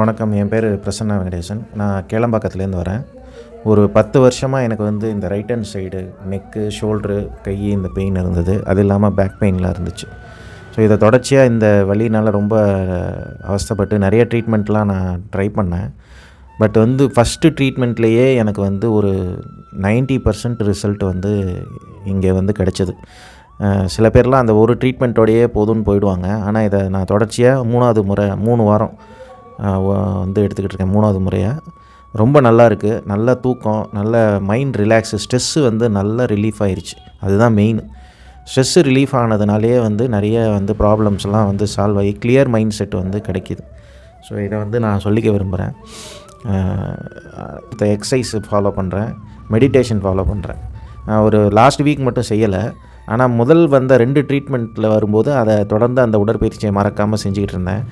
வணக்கம். என் பேர் பிரசன்னா வெங்கடேசன். நான் கேளம்பாக்கத்துலேருந்து வரேன். ஒரு பத்து வருஷமாக எனக்கு வந்து இந்த right hand side neck shoulder கை இந்த பெயின் இருந்தது. அது இல்லாமல் பேக் பெயின்லாம் இருந்துச்சு. ஸோ இதை தொடர்ச்சியாக இந்த வழினால் ரொம்ப அவஸ்தைப்பட்டு நிறைய ட்ரீட்மெண்ட்லாம் நான் ட்ரை பண்ணேன். பட் வந்து ஃபஸ்ட்டு ட்ரீட்மெண்ட்லேயே எனக்கு வந்து ஒரு 90% பர்சன்ட் ரிசல்ட் வந்து இங்கே வந்து கிடச்சிது. சில பேர்லாம் அந்த ஒரு ட்ரீட்மெண்ட்டோடையே போதும்னு போயிடுவாங்க. ஆனால் இதை நான் தொடர்ச்சியாக மூணாவது முறை மூணு வாரம் வந்து எடுத்துக்கிட்டு இருக்கேன் மூணாவது முறையாக ரொம்ப நல்லா இருக்குது நல்ல தூக்கம் நல்ல மைண்ட் ரிலாக்ஸு ஸ்ட்ரெஸ்ஸு வந்து நல்லா ரிலீஃப் ஆகிருச்சு அதுதான் மெயின் ஸ்ட்ரெஸ்ஸு ரிலீஃப் ஆனதுனாலே வந்து நிறைய வந்து ப்ராப்ளம்ஸ்லாம் வந்து சால்வ் ஆகி கிளியர் மைண்ட் செட் வந்து கிடைக்கிது. ஸோ இதை வந்து நான் சொல்லிக்க விரும்புகிறேன் இந்த எக்ஸசைஸ் ஃபாலோ பண்ணுறேன் மெடிடேஷன் ஃபாலோ பண்ணுறேன் நான் ஒரு லாஸ்ட் வீக் மட்டும் செய்யலை. ஆனால் முதல் வந்த ரெண்டு ட்ரீட்மெண்ட்டில் வரும்போது அதை தொடர்ந்து அந்த உடற்பயிற்சியை மறக்காமல் செஞ்சுக்கிட்டு இருந்தேன்.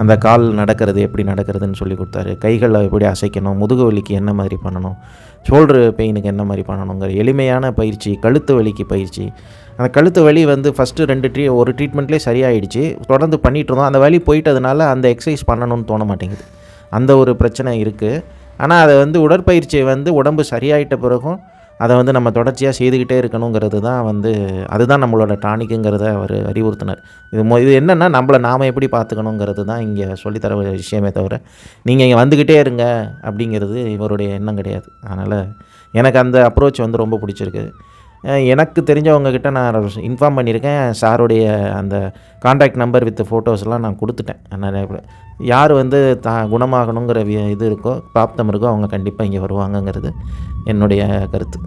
அந்த கால் நடக்கிறது எப்படி நடக்கிறதுன்னு சொல்லி கொடுத்தாரு. கைகளை எப்படி அசைக்கணும் முதுகு வலிக்கு என்ன மாதிரி பண்ணணும் ஷோல்டர் பெயினுக்கு என்ன மாதிரி பண்ணணுங்கிற எளிமையான பயிற்சி கழுத்து வலிக்கு பயிற்சி. அந்த கழுத்து வலி வந்து ஃபஸ்ட்டு ரெண்டு ட்ரீ ஒரு ட்ரீட்மெண்ட்லேயே சரியாயிடுச்சு. தொடர்ந்து பண்ணிகிட்டு இருந்தோம். அந்த வலி போயிட்டதுனால அந்த எக்ஸசைஸ் பண்ணணும்னு தோண மாட்டேங்குது. அந்த ஒரு பிரச்சனை இருக்குது ஆனால் அதை வந்து உடற்பயிற்சியை வந்து உடம்பு சரியாயிட்ட பிறகும் அதை வந்து நம்ம தொடர்ச்சியாக செய்துக்கிட்டே இருக்கணுங்கிறது தான் வந்து அதுதான் நம்மளோட டானிக்குங்கிறத அவர் அறிவுறுத்தினார். இது மொ இது என்னென்னா நம்மளை நாம் எப்படி பார்த்துக்கணுங்கிறது தான் இங்கே சொல்லித்தர ஒரு விஷயமே தவிர நீங்கள் இங்கே வந்துக்கிட்டே இருங்க அப்படிங்கிறது இவருடைய எண்ணம் கிடையாது. அதனால் எனக்கு அந்த அப்ரோச் வந்து ரொம்ப பிடிச்சிருக்கு. எனக்கு தெரிஞ்சவங்கக்கிட்ட நான் இன்ஃபார்ம் பண்ணியிருக்கேன். சாருடைய அந்த காண்டாக்ட் நம்பர் வித் ஃபோட்டோஸ்லாம் நான் கொடுத்துட்டேன். நிறைய பேர் யார் வந்து தா குணமாகணுங்கிற வி- இது இருக்கோ பிராப்தம் இருக்கோ அவங்க கண்டிப்பாக இங்கே வருவாங்கங்கிறது என்னுடைய கருத்து.